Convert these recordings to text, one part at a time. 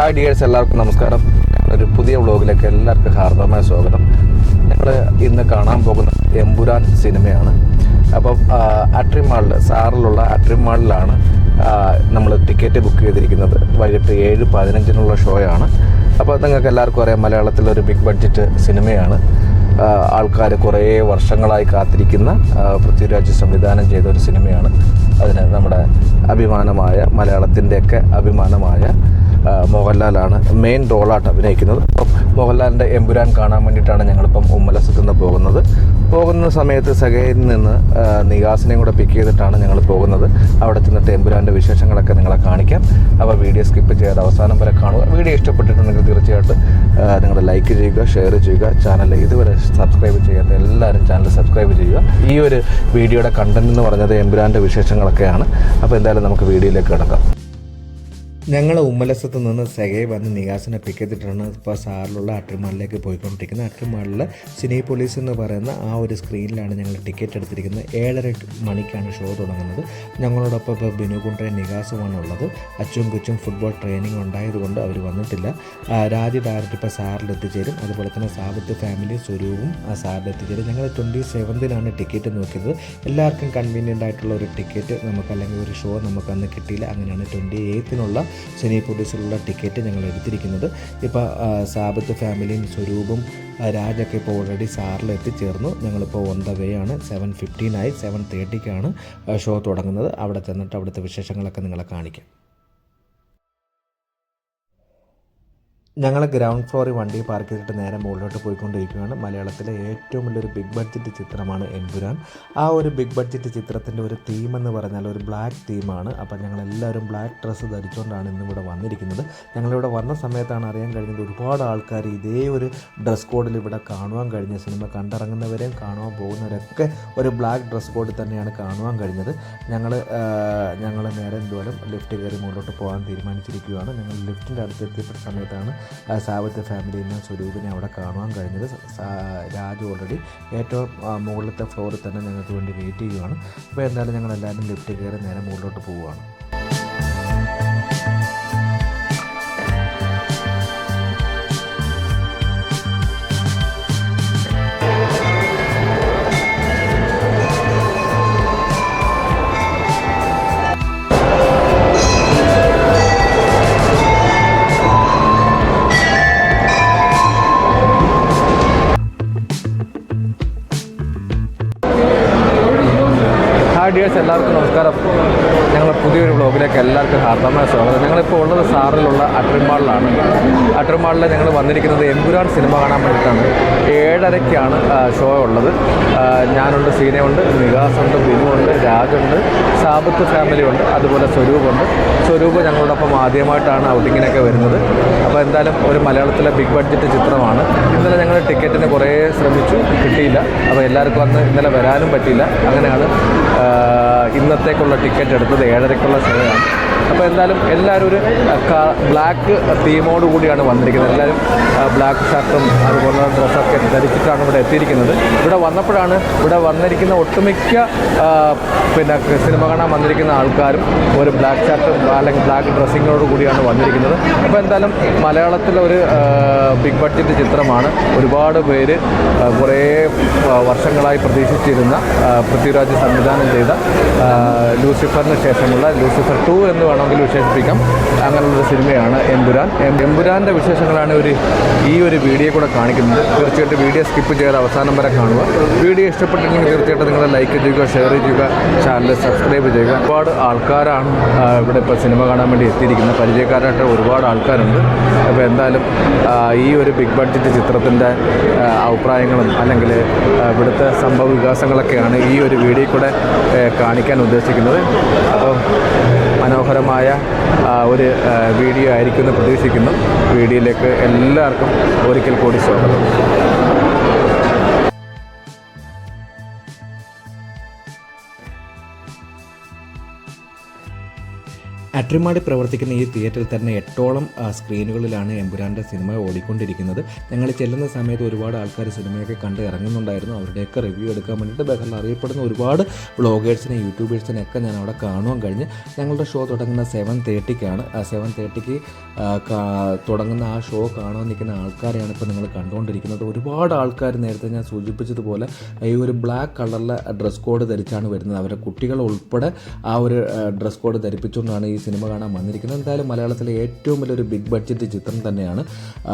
Hi dears എല്ലാവർക്കും നമസ്കാരം. ഒരു പുതിയ വ്ളോഗിലേക്ക് എല്ലാവർക്കും ഹാർദമായ സ്വാഗതം. ഞങ്ങൾ ഇന്ന് കാണാൻ പോകുന്ന എമ്പുരാൻ സിനിമയാണ്. അപ്പം അട്രിമാളിൽ സാറിലുള്ള അട്രിമാളിലാണ് നമ്മൾ ടിക്കറ്റ് ബുക്ക് ചെയ്തിരിക്കുന്നത്. വൈകിട്ട് ഏഴ് പതിനഞ്ചിനുള്ള ഷോയാണ്. അപ്പോൾ നിങ്ങൾക്ക് എല്ലാവർക്കും അറിയാം മലയാളത്തിലൊരു ബിഗ് ബഡ്ജറ്റ് സിനിമയാണ്. ആൾക്കാർ കുറേ വർഷങ്ങളായി കാത്തിരിക്കുന്ന പൃഥ്വിരാജ് സംവിധാനം ചെയ്ത ഒരു സിനിമയാണ്. അതിന് നമ്മുടെ അഭിമാനമായ മലയാളത്തിന്റെയൊക്കെ അഭിമാനമായ മോഹൻലാലാണ് മെയിൻ റോളായിട്ട് അഭിനയിക്കുന്നത്. അപ്പം മോഹൻലാലിന്റെ എമ്പുരാൻ കാണാൻ വേണ്ടിയിട്ടാണ് ഞങ്ങളിപ്പം ഉമ്മലസത്തു നിന്ന് പോകുന്നത്. പോകുന്ന സമയത്ത് സഗയിൽ നിന്ന് നികാസിനെയും കൂടെ പിക്ക് ചെയ്തിട്ടാണ് ഞങ്ങൾ പോകുന്നത്. അവിടെ ചെന്നിട്ട് എമ്പുരാന്റെ വിശേഷങ്ങളൊക്കെ നിങ്ങളെ കാണിക്കാം. അപ്പോൾ വീഡിയോ സ്കിപ്പ് ചെയ്യാതെ അവസാനം വരെ കാണുക. വീഡിയോ ഇഷ്ടപ്പെട്ടിട്ടുണ്ടെങ്കിൽ തീർച്ചയായിട്ടും നിങ്ങൾ ലൈക്ക് ചെയ്യുക ഷെയർ ചെയ്യുക. ചാനൽ ഇതുവരെ സബ്സ്ക്രൈബ് ചെയ്യാത്ത എല്ലാവരും ചാനൽ സബ്സ്ക്രൈബ് ചെയ്യുക. ഈ ഒരു വീഡിയോയുടെ കണ്ടന്റ് എന്ന് പറഞ്ഞത് എമ്പുരാന്റെ വിശേഷങ്ങളൊക്കെയാണ്. അപ്പോൾ എന്തായാലും നമുക്ക് വീഡിയോയിലേക്ക് കിടക്കാം. ഞങ്ങൾ ഉമ്മലസത്ത് നിന്ന് സെഗയെ വന്ന് നികാസിനെ പിക്ക് ഇപ്പോൾ സാറിലുള്ള അട്ടിമാളിലേക്ക് പോയിക്കൊണ്ടിരിക്കുന്നത്. അട്ടിമാളിൽ സിനി പോലീസ് എന്ന് പറയുന്ന ആ ഒരു സ്ക്രീനിലാണ് ഞങ്ങൾ ടിക്കറ്റ് എടുത്തിരിക്കുന്നത്. ഏഴര മണിക്കാണ് ഷോ തുടങ്ങുന്നത്. ഞങ്ങളോടൊപ്പം ഇപ്പോൾ ബിനു നികാസുമാണ് ഉള്ളത്. അച്ചും കൊച്ചും ഫുട്ബോൾ ട്രെയിനിങ് ഉണ്ടായതുകൊണ്ട് അവർ വന്നിട്ടില്ല. ആ, രാജി ഡയറക്റ്റ് ഇപ്പോൾ സാറിൽ എത്തിച്ചേരും. അതുപോലെ തന്നെ സാബത്ത് ഫാമിലി സ്വരൂപും ആ സാറിൽ എത്തിച്ചേരും. ഞങ്ങൾ ട്വന്റി സെവൻത്തിനാണ് ടിക്കറ്റ് നോക്കിയത്. എല്ലാവർക്കും കൺവീനിയന്റ് ആയിട്ടുള്ള ഒരു ടിക്കറ്റ് നമുക്ക് അല്ലെങ്കിൽ ഒരു ഷോ നമുക്ക് അന്ന് കിട്ടിയില്ല. അങ്ങനെയാണ് ട്വന്റി എയ്ത്തിനുള്ള സിനി പോലീസിലുള്ള ടിക്കറ്റ് ഞങ്ങൾ എടുത്തിരിക്കുന്നത്. ഇപ്പോൾ സാബത്ത് ഫാമിലിയും സ്വരൂപും രാജൊക്കെ ഇപ്പോൾ ഓൾറെഡി സാറിൽ എത്തിച്ചേർന്നു. ഞങ്ങളിപ്പോൾ ഓൺ ദ വേ ആണ്. സെവൻ ഫിഫ്റ്റീനായി സെവൻ തേർട്ടിക്കാണ് ഷോ തുടങ്ങുന്നത്. അവിടെ ചെന്നിട്ട് അവിടുത്തെ വിശേഷങ്ങളൊക്കെ നിങ്ങളെ കാണിക്കാം. ഞങ്ങൾ ഗ്രൗണ്ട് ഫ്ലോറിൽ വണ്ടി പാർക്ക് ചെയ്തിട്ട് നേരെ മുകളിലോട്ട് പോയിക്കൊണ്ടിരിക്കുകയാണ്. മലയാളത്തിലെ ഏറ്റവും വലിയൊരു ബിഗ് ബഡ്ജറ്റ് ചിത്രമാണ് എൻപുരാൻ. ആ ഒരു ബിഗ് ബഡ്ജറ്റ് ചിത്രത്തിന്റെ ഒരു തീം എന്ന് പറഞ്ഞാൽ ഒരു ബ്ലാക്ക് തീമാണ് അപ്പോൾ ഞങ്ങളെല്ലാവരും ബ്ലാക്ക് ഡ്രസ്സ് ധരിച്ചുകൊണ്ടാണ് ഇന്നിവിടെ വന്നിരിക്കുന്നത്. ഞങ്ങളിവിടെ വന്ന സമയത്താണ് അറിയാൻ കഴിഞ്ഞത് ഒരുപാട് ആൾക്കാർ ഇതേ ഒരു ഡ്രസ് കോഡിൽ ഇവിടെ കാണുവാൻ കഴിഞ്ഞ സിനിമ കണ്ടിറങ്ങുന്നവരെയും കാണുവാൻ പോകുന്നവരൊക്കെ ഒരു ബ്ലാക്ക് ഡ്രസ് കോഡിൽ തന്നെയാണ് കാണുവാൻ കഴിഞ്ഞത്. ഞങ്ങൾ ഞങ്ങൾ നേരെ എന്തുപോലും ലിഫ്റ്റ് കയറി മുകളിലോട്ട് പോകാൻ തീരുമാനിച്ചിരിക്കുകയാണ്. ഞങ്ങൾ ലിഫ്റ്റിന്റെ അടുത്ത് എത്തിയപ്പെട്ട സമയത്താണ് സാവത്തെ നിന്ന് സ്വരൂപിനെ അവിടെ കാണുവാൻ കഴിഞ്ഞത്. രാജു ഓൾറെഡി ഏറ്റവും മുകളിലത്തെ ഫ്ലോറിൽ തന്നെ ഞങ്ങൾക്ക് വേണ്ടി വെയിറ്റ് ചെയ്യുകയാണ് അപ്പോൾ എന്തായാലും ഞങ്ങൾ എല്ലാവരും ലിഫ്റ്റ് കയറി നേരെ മുകളിലോട്ട് പോവുകയാണ്. ഡിയേഴ്സ് എല്ലാവർക്കും നമസ്കാരം. ഞങ്ങൾ പുതിയൊരു വ്ളോഗിലേക്ക് എല്ലാവർക്കും ഹാർദമായ സ്വാഗതം. ഞങ്ങളിപ്പോൾ ഉള്ളത് സാറിലുള്ള അട്രിമാളിലാണ് അട്രിമാളിൽ ഞങ്ങൾ വന്നിരിക്കുന്നത് എമ്പുരാൻ സിനിമ കാണാൻ വേണ്ടിയിട്ടാണ്. ഏഴരയ്ക്കാണ് ഷോ ഉള്ളത്. ഞാനുണ്ട് സീനയുണ്ട് നികാസുണ്ട് ബിനുണ്ട് രാജുണ്ട് സാബത്ത് ഫാമിലി ഉണ്ട് അതുപോലെ സ്വരൂപുണ്ട്. സ്വരൂപ് ഞങ്ങളോടൊപ്പം ആദ്യമായിട്ടാണ് ഔട്ടിങ്ങിനൊക്കെ വരുന്നത്. എന്തായാലും ഒരു മലയാളത്തിലെ ബിഗ് ബഡ്ജറ്റ് ചിത്രമാണ്. ഇന്നലെ ഞങ്ങൾ ടിക്കറ്റിന് കുറേ ശ്രമിച്ചു കിട്ടിയില്ല. അപ്പോൾ എല്ലാവർക്കും അന്ന് ഇന്നലെ വരാനും പറ്റിയില്ല. അങ്ങനെയാണ് ഇന്നത്തേക്കുള്ള ടിക്കറ്റ് എടുത്തത് ഏഴരയ്ക്കുള്ള ഷോയാണ് അപ്പോൾ എന്തായാലും എല്ലാവരും ഒരു ബ്ലാക്ക് തീമോട് കൂടിയാണ് വന്നിരിക്കുന്നത്. എല്ലാവരും ബ്ലാക്ക് ഷർട്ടും അതുപോലെ ഡ്രസ്സൊക്കെ ധരിച്ചിട്ടാണ് ഇവിടെ എത്തിയിരിക്കുന്നത്. ഇവിടെ വന്നപ്പോഴാണ് ഇവിടെ വന്നിരിക്കുന്ന ഒട്ടുമിക്ക പിന്നെ സിനിമ കാണാൻ വന്നിരിക്കുന്ന ആൾക്കാരും ഒരു ബ്ലാക്ക് ഷർട്ടും അല്ലെങ്കിൽ ബ്ലാക്ക് ഡ്രസ്സിങ്ങോട് കൂടിയാണ് വന്നിരിക്കുന്നത്. അപ്പോൾ എന്തായാലും മലയാളത്തിലെ ഒരു ബിഗ് ബഡ്ജറ്റ് ചിത്രമാണ്. ഒരുപാട് പേര് കുറേ വർഷങ്ങളായി പ്രതീക്ഷിച്ചിരുന്ന പൃഥ്വിരാജ് സംവിധാനം ചെയ്ത ലൂസിഫറിന് ശേഷമുള്ള ലൂസിഫർ ടു എന്ന് വേണമെങ്കിൽ വിശേഷിപ്പിക്കാം. അങ്ങനെയുള്ളൊരു സിനിമയാണ് എമ്പുരാൻ. എമ്പുരാന്റെ വിശേഷങ്ങളാണ് ഒരു ഈ ഒരു വീഡിയോ കൂടെ കാണിക്കുന്നത് തീർച്ചയായിട്ടും വീഡിയോ സ്കിപ്പ് ചെയ്ത് അവസാനം വരെ കാണുക. വീഡിയോ ഇഷ്ടപ്പെട്ടിട്ടുണ്ടെങ്കിൽ തീർച്ചയായിട്ടും നിങ്ങൾ ലൈക്ക് ചെയ്യുക ഷെയർ ചെയ്യുക ചാനൽ സബ്സ്ക്രൈബ് ചെയ്യുക. ഒരുപാട് ആൾക്കാരാണ് ഇവിടെ ഇപ്പോൾ സിനിമ കാണാൻ വേണ്ടി എത്തിയിരിക്കുന്നത്. പരിചയക്കാരായിട്ട് ഒരുപാട് ആൾക്കാരുണ്ട്. അപ്പോൾ എന്തായാലും ഈ ഒരു ബിഗ് ബഡ്ജറ്റ് ചിത്രത്തിന്റെ അഭിപ്രായങ്ങളും അല്ലെങ്കിൽ ഇവിടുത്തെ സംഭവ വികാസങ്ങളൊക്കെയാണ് ഈ ഒരു വീഡിയോ കൂടെ കാണിക്കാൻ ഉദ്ദേശിക്കുന്നത്. അപ്പോൾ മനോഹരമായ ഒരു വീഡിയോ ആയിരിക്കുമെന്ന് പ്രതീക്ഷിക്കുന്നു. വീഡിയോയിലേക്ക് എല്ലാവർക്കും ഒരിക്കൽ കൂടി സ്വാഗതം. അട്രിമാടി പ്രവർത്തിക്കുന്ന ഈ തിയേറ്ററിൽ തന്നെ എട്ടോളം സ്ക്രീനുകളിലാണ് എമ്പുരാന്റെ സിനിമ ഓടിക്കൊണ്ടിരിക്കുന്നത്. ഞങ്ങൾ ചെല്ലുന്ന സമയത്ത് ഒരുപാട് ആൾക്കാർ സിനിമയൊക്കെ കണ്ട് ഇറങ്ങുന്നുണ്ടായിരുന്നു. അവരുടെയൊക്കെ റിവ്യൂ എടുക്കാൻ വേണ്ടിയിട്ട് ബഹറിൽ അറിയപ്പെടുന്ന ഒരുപാട് വ്ളോഗേഴ്സിനെ യൂട്യൂബേഴ്സിനെ ഒക്കെ ഞാൻ അവിടെ കാണുവാൻ കഴിഞ്ഞ്. ഞങ്ങളുടെ ഷോ തുടങ്ങുന്ന സെവൻ തേർട്ടിക്കാണ് ആ സെവൻ തേർട്ടിക്ക് തുടങ്ങുന്ന ആ ഷോ കാണാൻ നിൽക്കുന്ന ആൾക്കാരെയാണ് ഇപ്പോൾ നിങ്ങൾ കണ്ടുകൊണ്ടിരിക്കുന്നത്. ഒരുപാട് ആൾക്കാർ നേരത്തെ ഞാൻ സൂചിപ്പിച്ചതുപോലെ ഈ ഒരു ബ്ലാക്ക് കളറിലെ ഡ്രസ് കോഡ് ധരിച്ചാണ് വരുന്നത്. അവരുടെ കുട്ടികൾ ഉൾപ്പെടെ ആ ഒരു ഡ്രസ് കോഡ് ധരിപ്പിച്ചുകൊണ്ടാണ് ഈ സിനിമ കാണാൻ വന്നിരിക്കുന്നത്. എന്തായാലും മലയാളത്തിലെ ഏറ്റവും വലിയൊരു ബിഗ് ബഡ്ജറ്റ് ചിത്രം തന്നെയാണ്.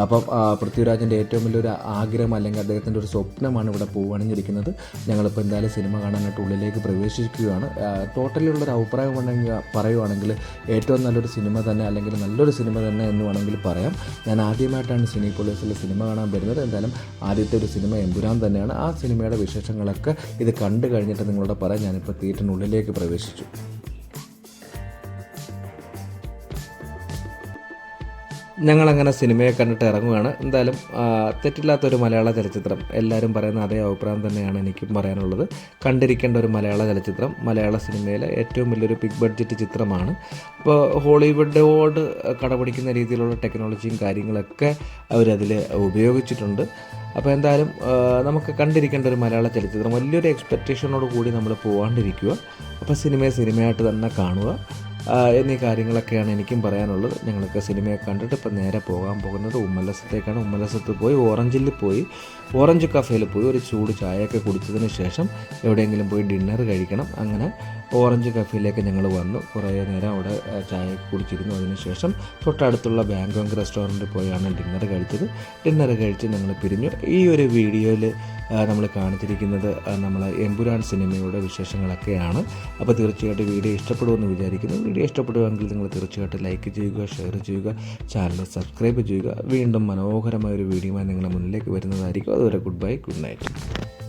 അപ്പം പൃഥ്വിരാജിന്റെ ഏറ്റവും വലിയൊരു ആഗ്രഹം അല്ലെങ്കിൽ അദ്ദേഹത്തിന്റെ ഒരു സ്വപ്നമാണ് ഇവിടെ പൂവണിഞ്ഞിരിക്കുന്നത്. ഞങ്ങളിപ്പോൾ എന്തായാലും സിനിമ കാണാനായിട്ട് ഉള്ളിലേക്ക് പ്രവേശിക്കുകയാണ്. ടോട്ടലി ഉള്ളൊരു അഭിപ്രായം വേണമെങ്കിൽ പറയുവാണെങ്കിൽ ഏറ്റവും നല്ലൊരു സിനിമ തന്നെ അല്ലെങ്കിൽ നല്ലൊരു സിനിമ തന്നെ എന്ന് വേണമെങ്കിൽ പറയാം. ഞാൻ ആദ്യമായിട്ടാണ് സിനി പോലീസിലെ സിനിമ കാണാൻ വരുന്നത്. എന്തായാലും ആദ്യത്തെ ഒരു സിനിമ എമ്പുരാൻ തന്നെയാണ്. ആ സിനിമയുടെ വിശേഷങ്ങളൊക്കെ ഇത് കണ്ടു കഴിഞ്ഞിട്ട് നിങ്ങളോട് പറയാം. ഞാനിപ്പോൾ തിയേറ്ററിനുള്ളിലേക്ക് പ്രവേശിച്ചു. ഞങ്ങളങ്ങനെ സിനിമയെ കണ്ടിട്ട് ഇറങ്ങുകയാണ് എന്തായാലും തെറ്റില്ലാത്തൊരു മലയാള ചലച്ചിത്രം. എല്ലാവരും പറയുന്ന അതേ അഭിപ്രായം തന്നെയാണ് എനിക്കും പറയാനുള്ളത്. കണ്ടിരിക്കേണ്ട ഒരു മലയാള ചലച്ചിത്രം മലയാള സിനിമയിലെ ഏറ്റവും വലിയൊരു ബിഗ് ബഡ്ജറ്റ് ചിത്രമാണ്. അപ്പോൾ ഹോളിവുഡോട് കടപിടിക്കുന്ന രീതിയിലുള്ള ടെക്നോളജിയും കാര്യങ്ങളൊക്കെ അവരതിൽ ഉപയോഗിച്ചിട്ടുണ്ട്. അപ്പോൾ എന്തായാലും നമുക്ക് കണ്ടിരിക്കേണ്ട ഒരു മലയാള ചലച്ചിത്രം. വലിയൊരു എക്സ്പെക്റ്റേഷനോട് കൂടി നമ്മൾ പോകാണ്ടിരിക്കുക അപ്പോൾ സിനിമയെ സിനിമയായിട്ട് തന്നെ കാണുക എന്നീ കാര്യങ്ങളൊക്കെയാണ് എനിക്കും പറയാനുള്ളത്. ഞങ്ങൾക്ക് സിനിമയെ കണ്ടിട്ട് ഇപ്പം നേരെ പോകാൻ പോകുന്നത് ഉമ്മലസത്തേക്കാണ് ഉമ്മലസത്ത് പോയി ഓറഞ്ചിൽ പോയി ഓറഞ്ച് കഫേയിൽ പോയി ഒരു ചൂട് ചായയൊക്കെ കുടിച്ചതിന് ശേഷം എവിടെയെങ്കിലും പോയി ഡിന്നർ കഴിക്കണം. അങ്ങനെ ഓറഞ്ച് കഫേയിലേക്ക് ഞങ്ങൾ വന്നു. കുറേ നേരം അവിടെ ചായ കുടിച്ചിരുന്നു. അതിനുശേഷം തൊട്ടടുത്തുള്ള ബാങ്കോങ് റെസ്റ്റോറന്റിൽ പോയാണ് ഡിന്നർ കഴിച്ചത്. ഡിന്നർ കഴിച്ച് ഞങ്ങൾ പിരിഞ്ഞു. ഈ ഒരു വീഡിയോയിൽ നമ്മൾ കാണിച്ചിരിക്കുന്നത് നമ്മൾ എമ്പുരാൻ സിനിമയുടെ വിശേഷങ്ങളൊക്കെയാണ്. അപ്പോൾ തീർച്ചയായിട്ടും വീഡിയോ ഇഷ്ടപ്പെടുമെന്ന് വിചാരിക്കുന്നു. വീഡിയോ ഇഷ്ടപ്പെടുമെങ്കിൽ നിങ്ങൾ തീർച്ചയായിട്ടും ലൈക്ക് ചെയ്യുക ഷെയർ ചെയ്യുക ചാനൽ സബ്സ്ക്രൈബ് ചെയ്യുക. വീണ്ടും മനോഹരമായ ഒരു വീഡിയോയുമായി നിങ്ങളുടെ മുന്നിലേക്ക് വരുന്നതായിരിക്കും. അതുവരെ ഗുഡ് ബൈ ഗുഡ് നൈറ്റ്.